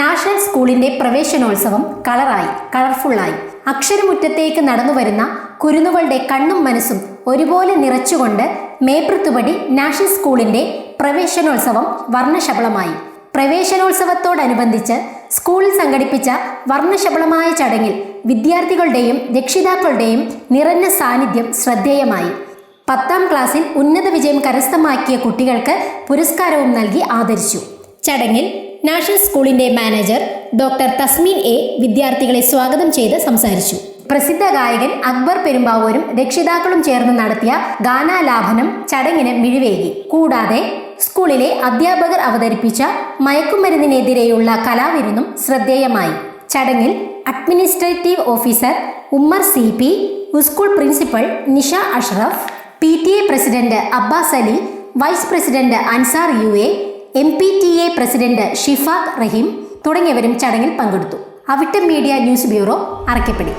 National സ്കൂളിന്റെ പ്രവേശനോത്സവം കളറായി കളർഫുള്ളായി. അക്ഷരമുറ്റത്തേക്ക് നടന്നു വരുന്ന കുരുന്നുകളുടെ കണ്ണും മനസ്സും ഒരുപോലെ നിറച്ചുകൊണ്ട് മേപ്പൃത്തുപടി നാഷണൽ സ്കൂളിന്റെ പ്രവേശനോത്സവം വർണശബളമായി. പ്രവേശനോത്സവത്തോടനുബന്ധിച്ച് സ്കൂളിൽ സംഘടിപ്പിച്ച വർണശബളമായ ചടങ്ങിൽ വിദ്യാർത്ഥികളുടെയും രക്ഷിതാക്കളുടെയും നിറഞ്ഞ സാന്നിധ്യം ശ്രദ്ധേയമായി. പത്താം ക്ലാസ്സിൽ ഉന്നത വിജയം കരസ്ഥമാക്കിയ കുട്ടികൾക്ക് പുരസ്കാരവും നൽകി ആദരിച്ചു. ചടങ്ങിൽ നാഷണൽ സ്കൂളിന്റെ മാനേജർ ഡോക്ടർ തസ്മീൻ എ വിദ്യാർത്ഥികളെ സ്വാഗതം ചെയ്ത് സംസാരിച്ചു. പ്രസിദ്ധ ഗായകൻ അക്ബർ പെരുമ്പാവൂരും രക്ഷിതാക്കളും ചേർന്ന് നടത്തിയ ഗാനാലാപനം ചടങ്ങിന് മിഴിവേകി. കൂടാതെ സ്കൂളിലെ അധ്യാപകർ അവതരിപ്പിച്ച മയക്കുമരുന്നിനെതിരെയുള്ള കലാവിരുന്നും ശ്രദ്ധേയമായി. ചടങ്ങിൽ administrative officer Ummer C P school principal Nisha Ashraf P T A president Abbas Ali vice president Ansar U A M P T A president Shifaq Raheem തുടങ്ങിയവരും ചടങ്ങിൽ പങ്കെടുത്തു. Avittam media news bureau Arakkappadi